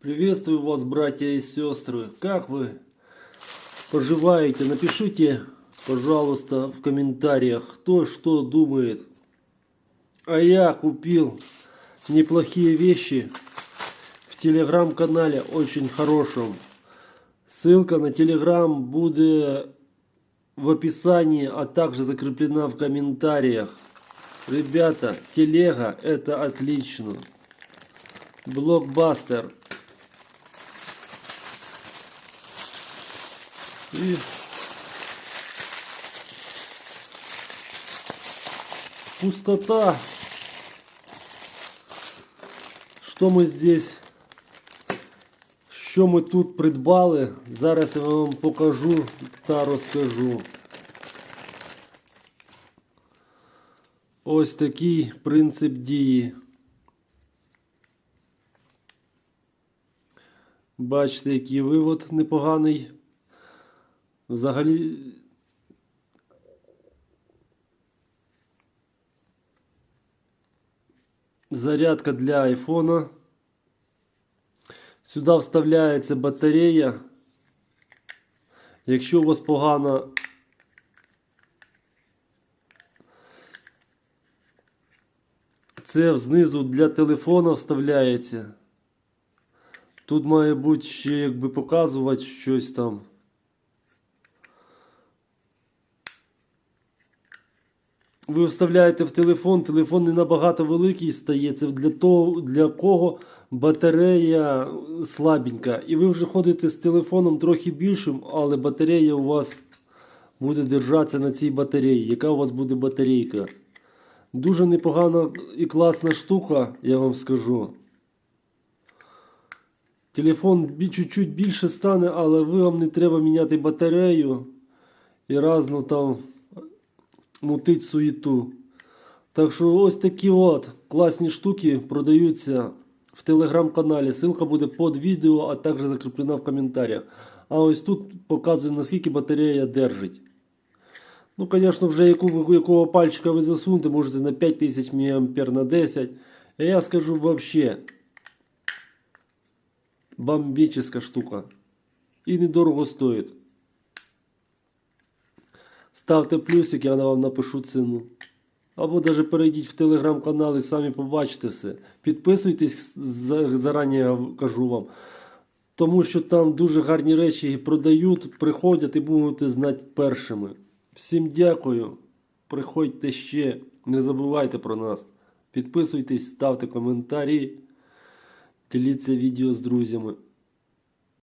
Приветствую вас, братья и сестры. Как вы поживаете? Напишите, пожалуйста, в комментариях, кто что думает. А я купил неплохие вещи в телеграм-канале, очень хорошем. Ссылка на телеграм будет в описании, а также закреплена в комментариях. Ребята, телега это отлично. Блокбастер. И пустота. Що ми здесь? Що ми тут придбали? Зараз я вам покажу та розкажу. Ось такий принцип дії. Бачите, який вивод непоганий. Взагалі. Зарядка для айфона. Сюди вставляється батарея. Якщо у вас погана це знизу для телефона вставляється. Тут має бути ще якби показувати щось там. Ви вставляєте в телефон, телефон не набагато великий стає. Це для того, для кого батарея слабенька. І ви вже ходите з телефоном трохи більшим, але батарея у вас буде держатися на цій батареї. Яка у вас буде батарейка? Дуже непогана і класна штука, я вам скажу. Телефон чуть-чуть більше стане, але ви вам не треба міняти батарею і разно там мутить суєту. Так що ось такі от класні штуки продаються в телеграм-каналі. Ссылка буде під відео, а також закріплена в коментарях. А ось тут показує наскільки батарея держить. Ну, звісно, вже яку, якого пальчика ви засунете, можете на 5000 мА на 10. А я скажу вообще. Бомбічна штука. І недорого стоїть. Ставте плюсик, я вам напишу ціну. Або навіть перейдіть в телеграм-канал і самі побачите все. Підписуйтесь, зарані я кажу вам. Тому що там дуже гарні речі продають, приходять і будете знати першими. Всім дякую. Приходьте ще, не забувайте про нас. Підписуйтесь, ставте коментарі, діліться відео з друзями.